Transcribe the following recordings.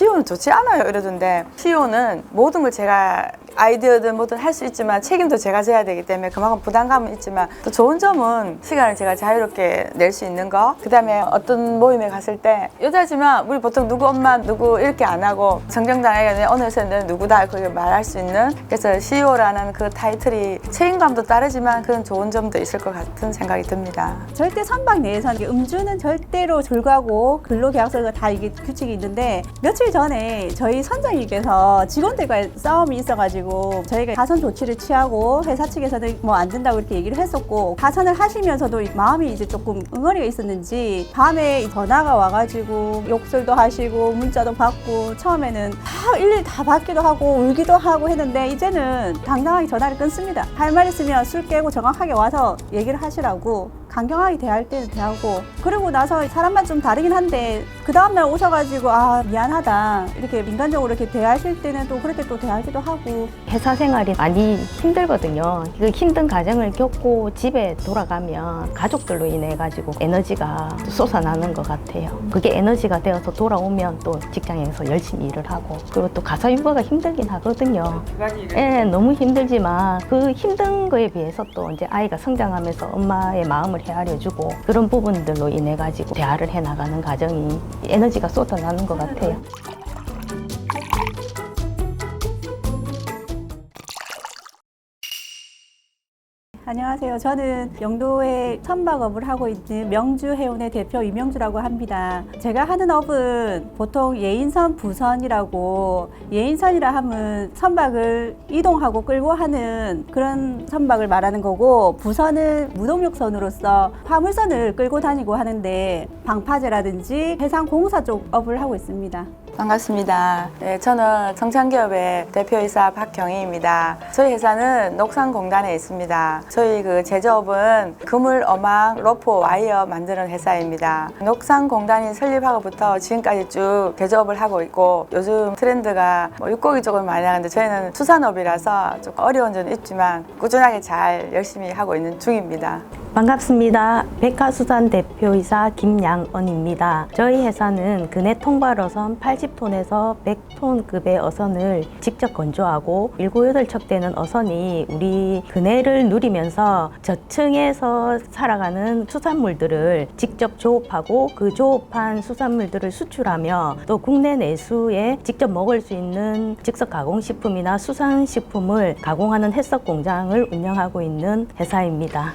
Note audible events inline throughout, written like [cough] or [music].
CEO는 좋지 않아요. 이러던데 CEO는 모든 걸 제가 아이디어든 뭐든 할 수 있지만 책임도 제가 져야 되기 때문에 그만큼 부담감은 있지만 또 좋은 점은 시간을 제가 자유롭게 낼 수 있는 거 그다음에 어떤 모임에 갔을 때 여자지만 우리 보통 누구 엄마 누구 이렇게 안 하고 정정당하게 어느 회사는 누구다 그렇게 말할 수 있는 그래서 CEO라는 그 타이틀이 책임감도 따르지만 그런 좋은 점도 있을 것 같은 생각이 듭니다. 절대 선박 내에서는 음주는 절대로 불가고 근로계약서가 다 이게 규칙이 있는데 며칠 전에 저희 선장님께서 직원들과의 싸움이 있어가지고 저희가 가선 조치를 취하고 회사 측에서는 뭐 안 된다고 이렇게 얘기를 했었고 가선을 하시면서도 마음이 이제 조금 응어리가 있었는지 밤에 전화가 와가지고 욕설도 하시고 문자도 받고 처음에는 다 일일이 다 받기도 하고 울기도 하고 했는데 이제는 당당하게 전화를 끊습니다. 할 말 있으면 술 깨고 정확하게 와서 얘기를 하시라고 강경하게 대할 때는 대하고 그러고 나서 사람만 좀 다르긴 한데 그 다음날 오셔가지고 아 미안하다 이렇게 민간적으로 이렇게 대하실 때는 또 그렇게 또 대하기도 하고 회사 생활이 많이 힘들거든요. 그 힘든 과정을 겪고 집에 돌아가면 가족들로 인해 가지고 에너지가 솟아나는 것 같아요. 그게 에너지가 되어서 돌아오면 또 직장에서 열심히 일을 하고 그리고 또 가사 육아가 힘들긴 하거든요. 예, 너무 힘들지만 그 힘든 거에 비해서 또 이제 아이가 성장하면서 엄마의 마음을 헤아려주고 그런 부분들로 인해 가지고 대화를 해 나가는 과정이 에너지가 쏟아나는 것 같아요. 안녕하세요. 저는 영도에 선박업을 하고 있는 명주해운의 대표 이명주라고 합니다. 제가 하는 업은 보통 예인선, 부선이라고 예인선이라 하면 선박을 이동하고 끌고 하는 그런 선박을 말하는 거고 부선은 무동력선으로서 화물선을 끌고 다니고 하는데 방파제라든지 해상공사 쪽 업을 하고 있습니다. 반갑습니다. 네, 저는 성창기업의 대표이사 박경희입니다. 저희 회사는 녹산공단에 있습니다. 저희 그 제조업은 그물, 어망, 로프, 와이어 만드는 회사입니다. 녹산공단이 설립하고부터 지금까지 쭉 제조업을 하고 있고 요즘 트렌드가 뭐 육고기 쪽은 많이 나가는데 저희는 수산업이라서 좀 어려운 점은 있지만 꾸준하게 잘 열심히 하고 있는 중입니다. 반갑습니다. 백화수산 대표이사 김양언입니다. 저희 회사는 근해 통발 어선 80톤에서 100톤급의 어선을 직접 건조하고 19,8척 되는 어선이 우리 근해를 누리면서 저층에서 살아가는 수산물들을 직접 조업하고 그 조업한 수산물들을 수출하며 또 국내 내수에 직접 먹을 수 있는 즉석 가공식품이나 수산식품을 가공하는 햇석 공장을 운영하고 있는 회사입니다.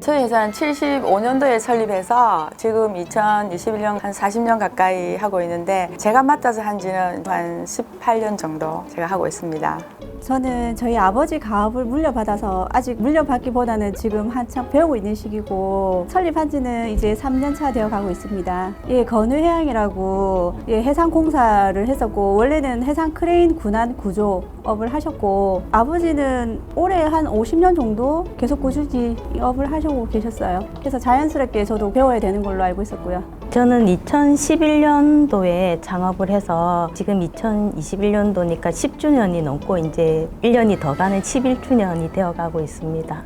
저희 회사는 75년도에 설립해서 지금 2021년 한 40년 가까이 하고 있는데 제가 맡아서 한 지는 한 18년 정도 제가 하고 있습니다. 저는 저희 아버지 가업을 물려받아서 아직 물려받기보다는 지금 한창 배우고 있는 시기고 설립한 지는 이제 3년 차 되어 가고 있습니다. 예, 건우해양이라고 예, 해상공사를 했었고 원래는 해상 크레인 군안 구조업을 하셨고 아버지는 올해 한 50년 정도 계속 꾸준히 이 업을 하 시고 계셨어요. 그래서 자연스럽게 저도 배워야 되는 걸로 알고 있었고요. 저는 2011년도에 창업을 해서 지금 2021년도니까 10주년이 넘고 이제 1년이 더 가는 11주년이 되어 가고 있습니다.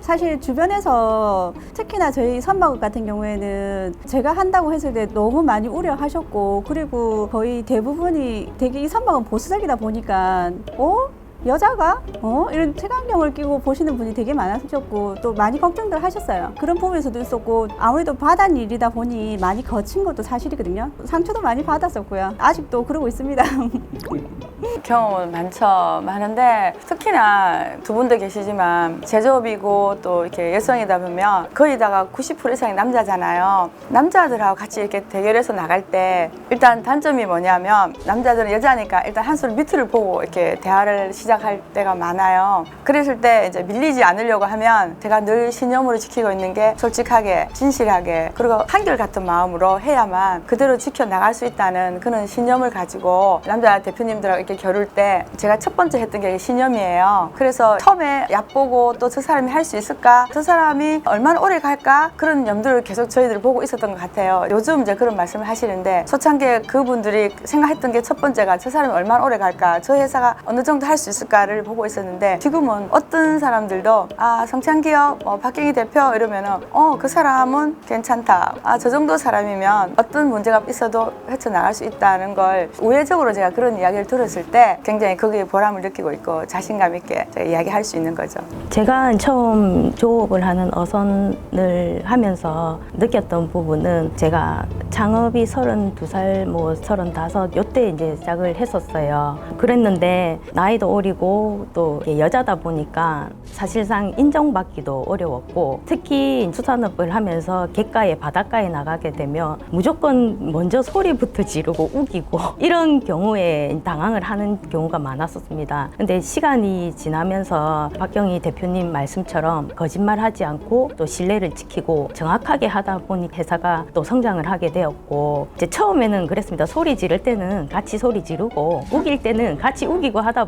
사실 주변에서 특히나 저희 선박업 같은 경우에는 제가 한다고 했을 때 너무 많이 우려하셨고 그리고 거의 대부분이 되게 이 선박은 보수적이다 보니까 어? 여자가? 어? 이런 색안경을 끼고 보시는 분이 되게 많으셨고 또 많이 걱정들 하셨어요. 그런 부분에서도 있었고 아무래도 바단 일이다 보니 많이 거친 것도 사실이거든요. 상처도 많이 받았었고요. 아직도 그러고 있습니다. [laughs] 경험은 많죠. 많은데 특히나 두 분도 계시지만 제조업이고 또 이렇게 여성이다 보면 거의 다가 90% 이상이 남자잖아요. 남자들하고 같이 이렇게 대결해서 나갈 때 일단 단점이 뭐냐면 남자들은 여자니까 일단 한손 밑을 보고 이렇게 대화를 시작 할 때가 많아요. 그랬을 때 이제 밀리지 않으려고 하면 제가 늘 신념으로 지키고 있는 게 솔직하게 진실하게 그리고 한결같은 마음으로 해야만 그대로 지켜 나갈 수 있다는 그런 신념을 가지고 남자 대표님들하고 이렇게 겨룰 때 제가 첫 번째 했던 게 신념이에요. 그래서 처음에 얕보고 또 저 사람이 할 수 있을까? 저 사람이 얼마나 오래 갈까? 그런 염두를 계속 저희들 보고 있었던 것 같아요. 요즘 이제 그런 말씀을 하시는데 초창기에 그분들이 생각했던 게 첫 번째가 저 사람이 얼마나 오래 갈까? 저 회사가 어느 정도 할 수 있을까 를 보고 있었는데 지금은 어떤 사람들도 아 성창기업, 뭐 박경희 대표 이러면은 어 그 사람은 괜찮다. 아 저 정도 사람이면 어떤 문제가 있어도 헤쳐나갈 수 있다는 걸 우회적으로 제가 그런 이야기를 들었을 때 굉장히 거기에 보람을 느끼고 있고 자신감 있게 이야기할 수 있는 거죠. 제가 처음 조업을 하는 어선을 하면서 느꼈던 부분은 제가 창업이 32살, 뭐 35, 요때 이제 시작을 했었어요. 그랬는데 나이도 어리고 또 여자다 보니까 사실상 인정받기도 어려웠고 특히 수산업을 하면서 객가에 바닷가에 나가게 되면 무조건 먼저 소리부터 지르고 우기고 [laughs] 이런 경우에 당황을 하는 경우가 많았었습니다. 근데 시간이 지나면서 박경희 대표님 말씀처럼 거짓말하지 않고 또 신뢰를 지키고 정확하게 하다 보니 회사가 또 성장을 하게 되었고 이제 처음에는 그랬습니다. 소리 지를 때는 같이 소리 지르고 우길 때는 같이 우기고 하다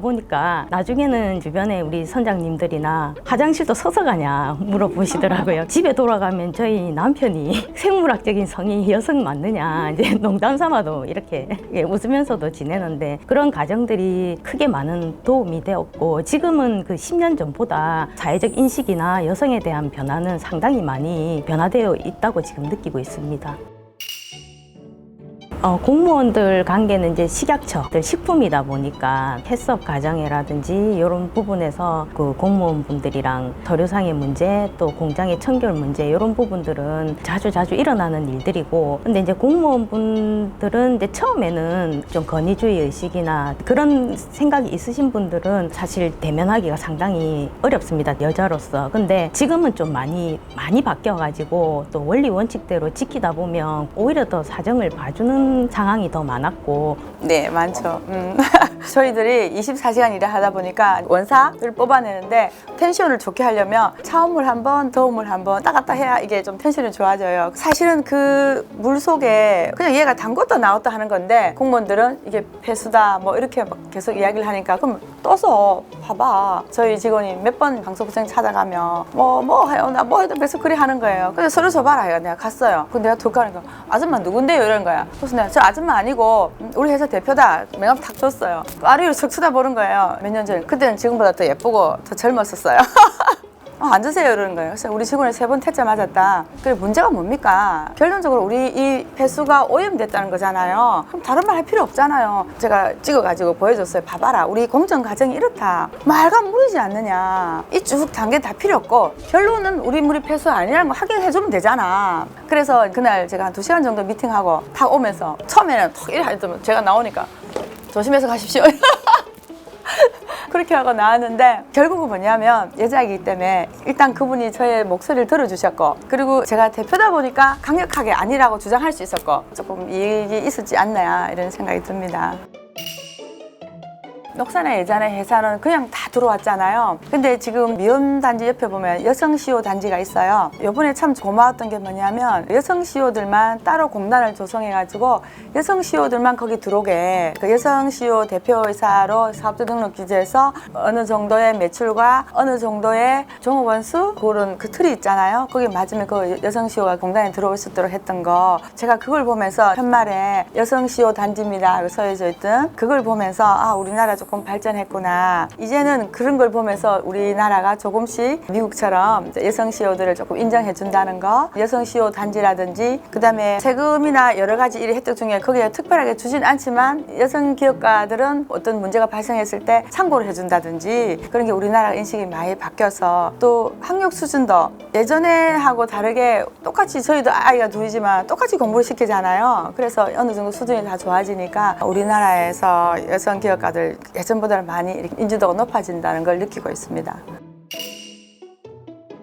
나중에는 주변에 우리 선장님들이나 화장실도 서서 가냐 물어보시더라고요. 집에 돌아가면 저희 남편이 [laughs] 생물학적인 성이 여성 맞느냐 이제 [laughs] 농담 삼아도 이렇게 예, 웃으면서도 지내는데 그런 가정들이 크게 많은 도움이 되었고 지금은 그 10년 전보다 사회적 인식이나 여성에 대한 변화는 상당히 많이 변화되어 있다고 지금 느끼고 있습니다. 어, 공무원들 관계는 이제 식약처들 식품이다 보니까 해썹 가정이라든지 이런 부분에서 그 공무원분들이랑 서류상의 문제 또 공장의 청결 문제 이런 부분들은 자주 자주 일어나는 일들이고 근데 이제 공무원분들은 이제 처음에는 좀 건의주의 의식이나 그런 생각이 있으신 분들은 사실 대면하기가 상당히 어렵습니다 여자로서. 근데 지금은 좀 많이 많이 바뀌어가지고 또 원리 원칙대로 지키다 보면 오히려 더 사정을 봐주는 상황이 더 많았고 네, 많죠. 음. [laughs] 저희들이 24시간 일을 하다 보니까 원사를 뽑아내는데 텐션을 좋게 하려면 차음을 한 번, 더움을 한번 따갔다 해야 이게 좀 텐션이 좋아져요. 사실은 그 물 속에 그냥 얘가 담궜다 나왔다 하는 건데 공무원들은 이게 배수다 뭐 이렇게 막 계속 이야기를 하니까 그럼 떠서 봐봐. 저희 직원이 몇 번 강소부장 찾아가면 뭐 뭐 해요. 나 뭐 해도 계속 그리 하는 거예요. 그래서 서류 줘봐라. 내가 갔어요. 근데 내가 돌가니까 아줌마 누군데요? 이런 거야. 그래서 내가 저 아줌마 아니고 음, 우리 회사 대표다. 명함 탁 줬어요. 아래로 척 쳐다보는 거예요. 몇 년 전에. 그때는 지금보다 더 예쁘고 더 젊었었어요. [laughs] 어, 앉으세요 이러는 거예요. 그래서 우리 직원이 세 번 퇴짜 맞았다. 그래 문제가 뭡니까? 결론적으로 우리 이 배수가 오염됐다는 거잖아요. 그럼 다른 말 할 필요 없잖아요. 제가 찍어가지고 보여줬어요. 봐봐라. 우리 공정 과정이 이렇다. 말과 무리지 않느냐. 이 쭉 단계 다 필요 없고 결론은 우리 물이 폐수 아니라는 거 확인해주면 되잖아. 그래서 그날 제가 한 두 시간 정도 미팅하고 탁 오면서 처음에는 턱 이래 하더만 제가 나오니까 조심해서 가십시오. [laughs] 그렇게 하고 나왔는데 결국은 뭐냐면 여자이기 때문에 일단 그분이 저의 목소리를 들어주셨고 그리고 제가 대표다 보니까 강력하게 아니라고 주장할 수 있었고 조금 이익이 있었지 않나 이런 생각이 듭니다. 녹산의 예전에 회사는 그냥 다 들어왔잖아요. 근데 지금 미혼 단지 옆에 보면 여성 CEO 단지가 있어요. 이번에 참 고마웠던 게 뭐냐면 여성 CEO들만 따로 공단을 조성해가지고 여성 CEO들만 거기 들어오게 그 여성 CEO 대표이사로 사업자 등록 기재해서 어느 정도의 매출과 어느 정도의 종업원 수 그런 그 틀이 있잖아요. 거기 맞으면 그 여성 CEO가 공단에 들어올 수 있도록 했던 거 제가 그걸 보면서 편말에 여성 CEO 단지입니다. 써져 있던 그걸 보면서 아 우리나라 조금 발전했구나. 이제는 그런 걸 보면서 우리나라가 조금씩 미국처럼 여성 CEO들을 조금 인정해 준다는 거, 여성 CEO 단지라든지 그다음에 세금이나 여러 가지 일 혜택 중에 거기에 특별하게 주진 않지만 여성 기업가들은 어떤 문제가 발생했을 때 참고를 해 준다든지 그런 게 우리나라 인식이 많이 바뀌어서 또 학력 수준도 예전에 하고 다르게 똑같이 저희도 아이가 둘이지만 똑같이 공부를 시키잖아요. 그래서 어느 정도 수준이 다 좋아지니까 우리나라에서 여성 기업가들 예전보다 많이 인지도가 높아진다는 걸 느끼고 있습니다.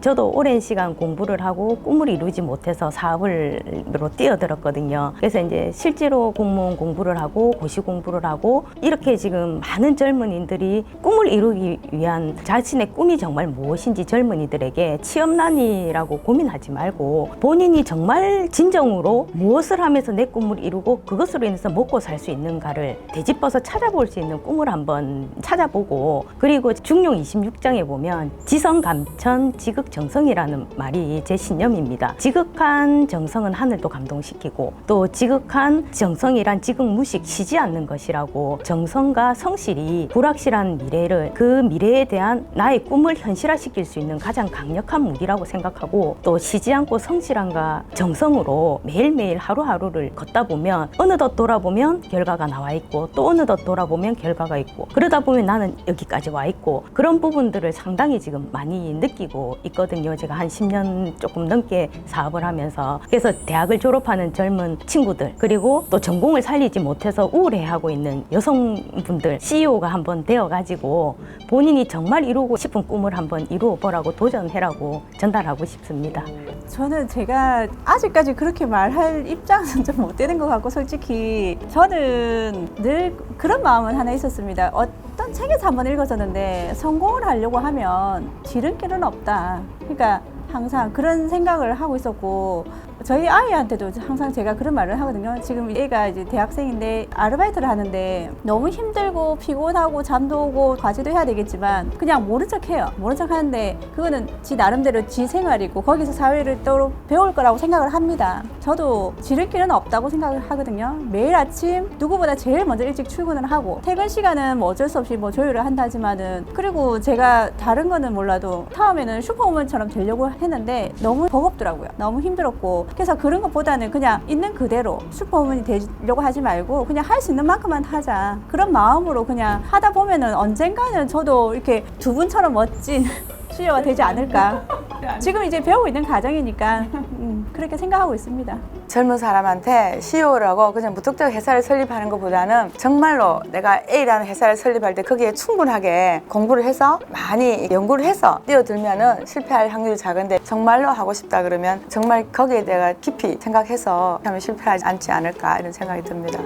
저도 오랜 시간 공부를 하고 꿈을 이루지 못해서 사업을로 뛰어들었거든요. 그래서 이제 실제로 공무원 공부를 하고 고시 공부를 하고 이렇게 지금 많은 젊은이들이 꿈을 이루기 위한 자신의 꿈이 정말 무엇인지 젊은이들에게 취업난이라고 고민하지 말고 본인이 정말 진정으로 무엇을 하면서 내 꿈을 이루고 그것으로 인해서 먹고 살 수 있는가를 되짚어서 찾아볼 수 있는 꿈을 한번 찾아보고 그리고 중용 26장에 보면 지성 감천 지극 정성이라는 말이 제 신념입니다. 지극한 정성은 하늘도 감동시키고 또 지극한 정성이란 지극 무식 쉬지 않는 것이라고 정성과 성실이 불확실한 미래를 그 미래에 대한 나의 꿈을 현실화시킬 수 있는 가장 강력한 무기라고 생각하고 또 쉬지 않고 성실함과 정성으로 매일매일 하루하루를 걷다 보면 어느덧 돌아보면 결과가 나와 있고 또 어느덧 돌아보면 결과가 있고 그러다 보면 나는 여기까지 와 있고 그런 부분들을 상당히 지금 많이 느끼고 있거든요. 제가 한 10년 조금 넘게 사업을 하면서 그래서 대학을 졸업하는 젊은 친구들 그리고 또 전공을 살리지 못해서 우울해하고 있는 여성분들 CEO가 한번 되어가지고 본인이 정말 이루고 싶은 꿈을 한번 이루어 보라고 도전해라고 전달하고 싶습니다. 저는 제가 아직까지 그렇게 말할 입장은 좀 못 되는 것 같고 솔직히 저는 늘 그런 마음은 하나 있었습니다. 어떤 책에서 한번 읽었었는데 성공을 하려고 하면 지름길은 없다. 그러니까 항상 그런 생각을 하고 있었고 저희 아이한테도 항상 제가 그런 말을 하거든요. 지금 얘가 이제 대학생인데 아르바이트를 하는데 너무 힘들고 피곤하고 잠도 오고 과제도 해야 되겠지만 그냥 모른 척 해요. 모른 척 하는데 그거는 지 나름대로 지 생활이고 거기서 사회를 또 배울 거라고 생각을 합니다. 저도 지름길은 없다고 생각을 하거든요. 매일 아침 누구보다 제일 먼저 일찍 출근을 하고 퇴근 시간은 뭐 어쩔 수 없이 뭐 조율을 한다지만은 그리고 제가 다른 거는 몰라도 처음에는 슈퍼우먼처럼 되려고 했는데 너무 버겁더라고요. 너무 힘들었고 그래서 그런 것보다는 그냥 있는 그대로 슈퍼우먼이 되려고 하지 말고 그냥 할 수 있는 만큼만 하자. 그런 마음으로 그냥 하다 보면은 언젠가는 저도 이렇게 두 분처럼 멋진 [laughs] CEO가 되지 않을까. 지금 이제 배우고 있는 과정이니까 음, 그렇게 생각하고 있습니다. 젊은 사람한테 CEO라고 그냥 무턱대고 회사를 설립하는 것보다는 정말로 내가 A라는 회사를 설립할 때 거기에 충분하게 공부를 해서 많이 연구를 해서 뛰어들면은 실패할 확률이 작은데 정말로 하고 싶다 그러면 정말 거기에 내가 깊이 생각해서 하면 실패하지 않지 않을까 이런 생각이 듭니다.